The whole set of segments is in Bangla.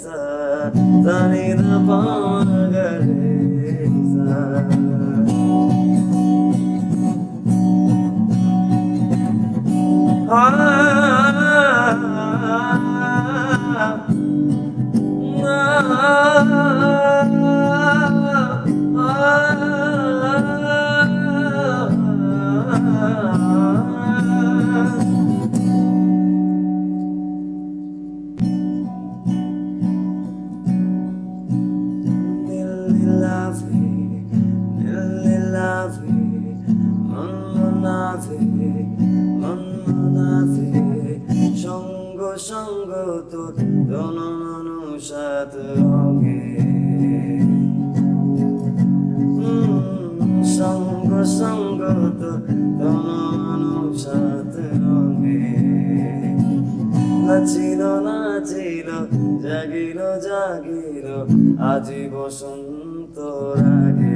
sa sa ni da ah, ah, ah, ah, ah. সঙ্গ তোর জনমনু সাত হুম, সঙ্গ সঙ্গ তোর জনমনু সাত রঙে। নাচিল নাচিল জাগিল জাগিল আজি বসন্ত রাগে।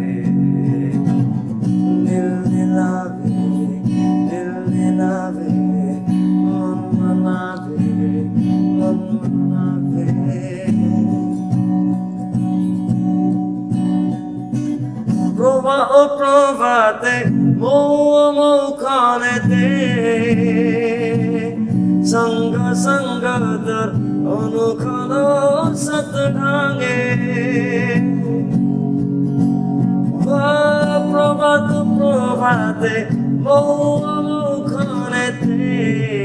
প্রবাহ প্রভাতে মৌখানেতে সঙ্গ সঙ্গ তোর অনুক্ষণ সত ঢাঙে প্রভাত প্রভাতে মৌ মৌখানেতে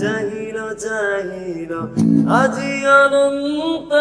চাহিল চাহিল আজি অনন্ত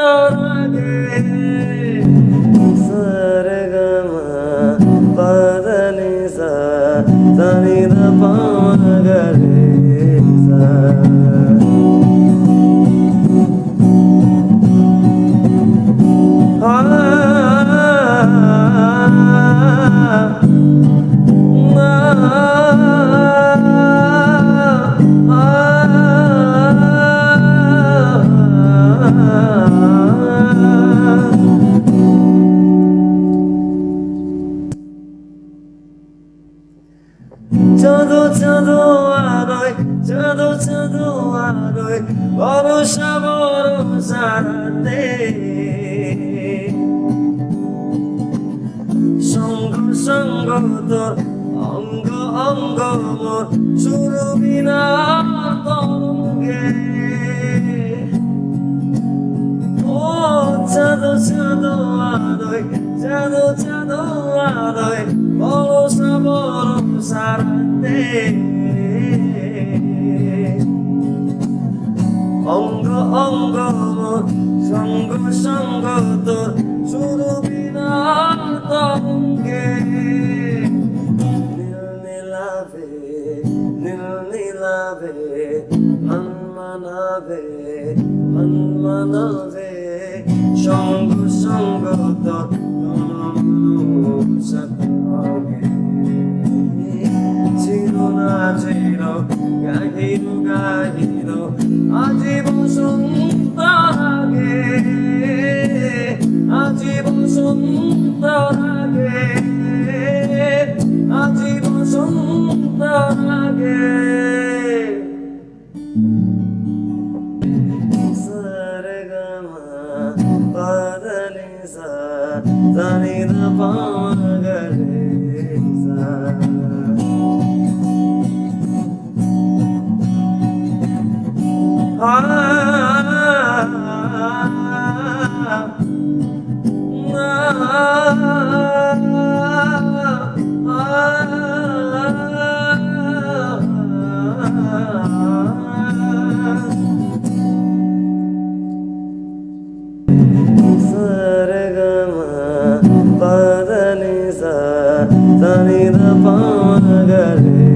চাঁদো চাঁদো আলোয় ভরসা সঙ্গ সঙ্গ তোর অঙ্গ অঙ্গ মোর সুরবিনা তরঙ্গে ও চাঁদো চাঁদো আলোয় চাঁদো চাঁদো আলোয় ভরসা অঙ্গ অঙ্গ, সঙ্গ সঙ্গ তোর সুরবিনা তরঙ্গে নীল নীলাভে নীল নীলাভে মন মানাবে মন মানাবে সঙ্গ সঙ্গ তোর সঙ্গে বসন্ত রাগে আজি বসন্ত রাগে সরগমা পদনি সা তনি দ পাগরে সা ah தனித பாமகரே